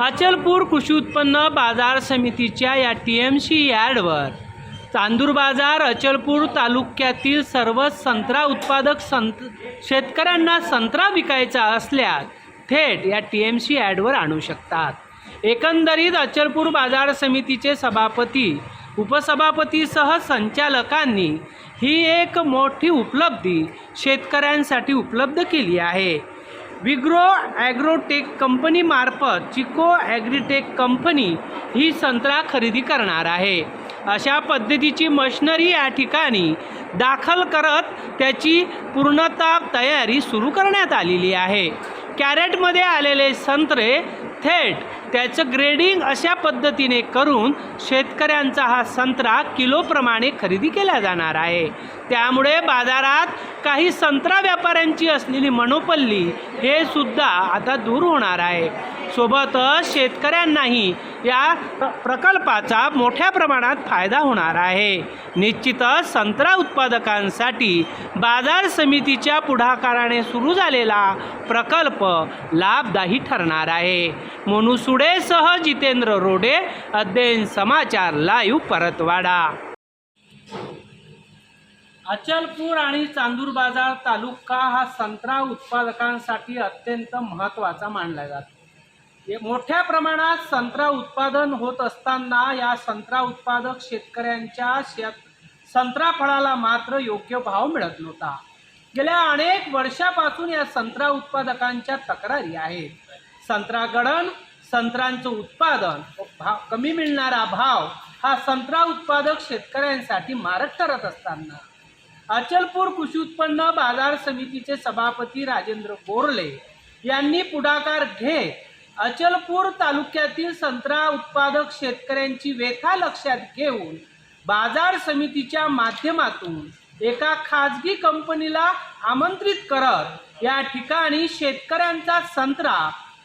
अचलपूर कृषी उत्पन्न बाजार समितीच्या या टी एम सी यार्डवर. चांदूर बाजार अचलपूर तालुक्यातील सर्व संत्रा उत्पादक संत शेतकऱ्यांना संत्रा विकायचा असल्यास थेट या टी एम सी यार्डवर आणू शकतात. एकंदरीत अचलपूर बाजार समितीचे सभापती उपसभापतीसह संचालकांनी ही एक मोठी उपलब्धी शेतकऱ्यांसाठी उपलब्ध केली आहे. विग्रो ॲग्रोटेक कंपनीमार्फत चिको ॲग्रीटेक कंपनी ही संत्रा खरेदी करणार आहे. अशा पद्धतीची मशिनरी या ठिकाणी दाखल करत त्याची पूर्णता तयारी सुरू करण्यात आलेली आहे. कॅरेटमध्ये आलेले संत्रे थेट त्याचं ग्रेडिंग अशा पद्धतीने करून शेतकऱ्यांचा हा संत्रा किलोप्रमाणे खरेदी केला जाणार आहे. त्यामुळे बाजारात काही संत्रा व्यापाऱ्यांची असलेली मनोपल्ली हे सुद्धा आता दूर होणार आहे. सोबतच शेतकऱ्यांनाही या प्रकल्पाचा मोठ्या प्रमाणात फायदा होणार आहे. निश्चितच संत्रा उत्पादकांसाठी बाजार समितीच्या पुढाकाराने सुरू झालेला प्रकल्प लाभदायी ठरणार आहे. मनुसुडेसह जितेंद्र रोडे अध्ययन समाचार लाईव्ह परतवाडा. अचलपूर आणि चांदूर बाजार तालुका हा संत्रा उत्पादकांसाठी अत्यंत महत्त्वाचा मानला जातो. मोठ्या प्रमाणात संत्रा उत्पादन होत असताना या संत्रा उत्पादक शेतकऱ्यांच्या शेत संत्रा फळाला मात्र योग्य भाव मिळत नव्हता. गेल्या अनेक वर्षापासून या संत्रा उत्पादकांच्या तक्रारी आहेत. संत्रा गडण संत्रांचं उत्पादन भाव कमी मिळणारा भाव हा संत्रा उत्पादक शेतकऱ्यांसाठी मारक ठरत असताना. अचलपूर कृषी उत्पन्न बाजार समितीचे सभापती राजेंद्र बोरले यांनी पुढाकार घेत अचलपूर तालुक्यातील संत्रा उत्पादक शेतकऱ्यांची व्यथा लक्षात घेऊन बाजार समितीच्या माध्यमातून एका खाजगी कंपनीला आमंत्रित करत या ठिकाणी शेतकऱ्यांचा संत्रा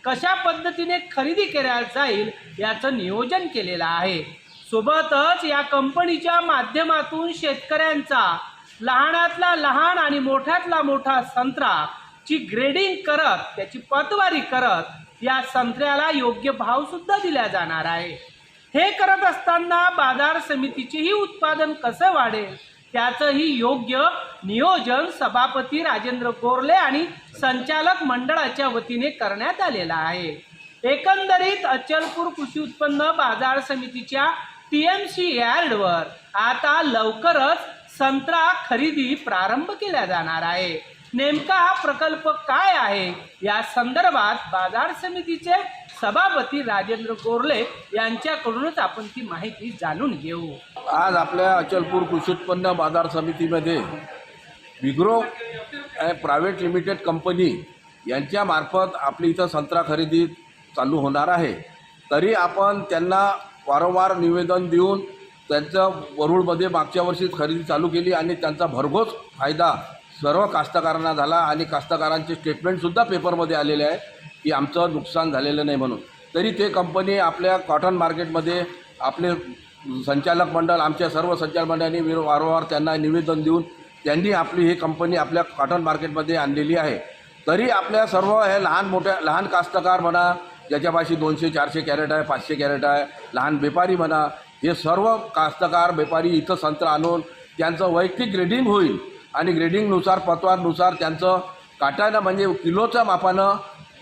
कशा पद्धतीने खरेदी केल्या जाईल याचं नियोजन केलेलं आहे. सोबतच या कंपनीच्या माध्यमातून शेतकऱ्यांचा लहानातला लहान आणि मोठ्यातला मोठा संत्रा ची ग्रेडिंग करत त्याची पतवारी करत या संत्र्याला योग्य भाव सुद्धा दिला जाणार आहे. हे करत असताना बाजार समितीचेही उत्पादन कसं वाढेल? त्याचंही योग्य नियोजन सभापती राजेंद्र गोरले आणि संचालक मंडळाच्या वतीने करण्यात आलेलं आहे. एकंदरीत अचलपूर कृषी उत्पन्न बाजार समितीच्या टी एम सी यार्डवर आता लवकरच संत्रा खरेदी प्रारंभ केला जाणार आहे. नेमका हा प्रकल्प काय आहे? या संदर्भात बाजार समितीचे सभापती राजेंद्र कोरले यांच्याकडूनच आपण ती माहिती जाणून घेऊ. आज आपल्या अचलपूर कृषी उत्पन्न बाजार समितीमध्ये विग्रो प्रायव्हेट लिमिटेड कंपनी यांच्यामार्फत आपली इथं संत्रा खरेदी चालू होणार आहे. तरी आपण त्यांना वारंवार निवेदन देऊन त्यांचं वरुळमध्ये मागच्या वर्षीच खरेदी चालू केली आणि त्यांचा भरघोस फायदा सर्व कास्तकारांना झाला आणि कास्तकारांचे स्टेटमेंटसुद्धा पेपरमध्ये आलेले आहे की आमचं नुकसान झालेलं नाही म्हणून. तरी ते कंपनी आपल्या कॉटन मार्केटमध्ये आपले संचालक मंडळ आमच्या सर्व संचालक मंडळांनी विर- वारंवार त्यांना निवेदन देऊन त्यांनी आपली ही कंपनी आपल्या कॉटन मार्केटमध्ये आणलेली आहे. तरी आपल्या सर्व हे लहान मोठ्या लहान कास्तकार म्हणा ज्याच्यापाशी दोनशे चारशे कॅरेट आहे पाचशे कॅरेट आहे लहान व्यापारी म्हणा हे सर्व कास्तकार व्यापारी इथं संत्र आणून त्यांचं वैयक्तिक ग्रेडिंग होईल. आणि ग्रेडिंगनुसार पतवारनुसार त्यांचं काटायला म्हणजे किलोच्या मापानं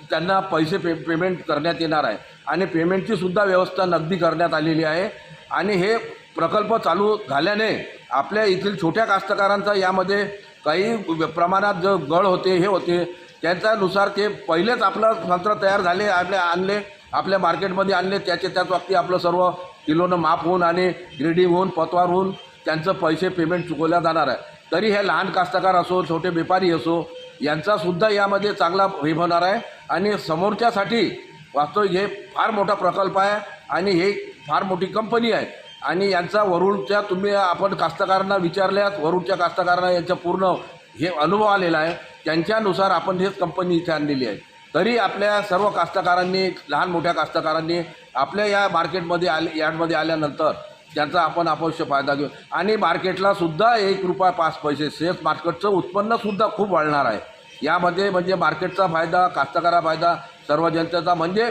त्यांना पैसे पे पेमेंट करण्यात येणार आहे. आणि पेमेंटची सुद्धा व्यवस्था नगदी करण्यात आलेली आहे. आणि हे प्रकल्प चालू झाल्याने आपल्या येथील छोट्या कास्तकारांचा यामध्ये काही प्रमाणात जो गळ होते हे होते त्यांच्यानुसार ते पहिलेच आपलं संत्र तयार झाले आपले आणले आपल्या मार्केटमध्ये आणले त्याच्या त्याच बाबतीत आपलं सर्व किलोनं माप होऊन आणि ग्रेडिंग होऊन पतवार होऊन त्यांचं पैसे पेमेंट चुकवल्या जाणार आहे. तरी हे लहान कास्तकार असो छोटे व्यापारी असो यांचासुद्धा यामध्ये चांगला हे होणार आहे. आणि समोरच्यासाठी वास्तविक हे फार मोठा प्रकल्प आहे आणि हे फार मोठी कंपनी आहे. आणि यांचा वरुडच्या तुम्ही आपण कास्तकारांना विचारल्यास वरुडच्या कास्तकारांना यांचा पूर्ण हे अनुभव आलेला आहे. त्यांच्यानुसार आपण हेच कंपनी इथे आणलेली आहे. तरी आपल्या सर्व कास्तकारांनी लहान मोठ्या कास्तकारांनी आपल्या या मार्केटमध्ये आले यार्डमध्ये आल्यानंतर त्याचा आपण अवश्य फायदा घेऊ. आणि मार्केटलासुद्धा एक रुपया पाच पैसे सेल्स मार्केटचं उत्पन्नसुद्धा खूप वाढणार आहे. यामध्ये म्हणजे मार्केटचा फायदा कास्तकारा फायदा सर्व जनतेचा म्हणजे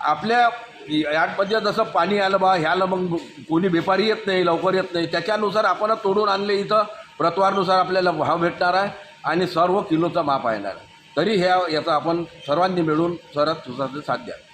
आपल्या यामध्ये जसं पाणी आलं बा ह्याला मग कोणी व्यापारी येत नाही लवकर येत नाही. त्याच्यानुसार आपण तोडून आणले इथं प्रतवारनुसार आपल्याला भाव भेटणार आहे आणि सर्व किलोचा माप येणार आहे. तरी ह्या याचा आपण सर्वांनी मिळून सरत सुसाचे साध्य आहे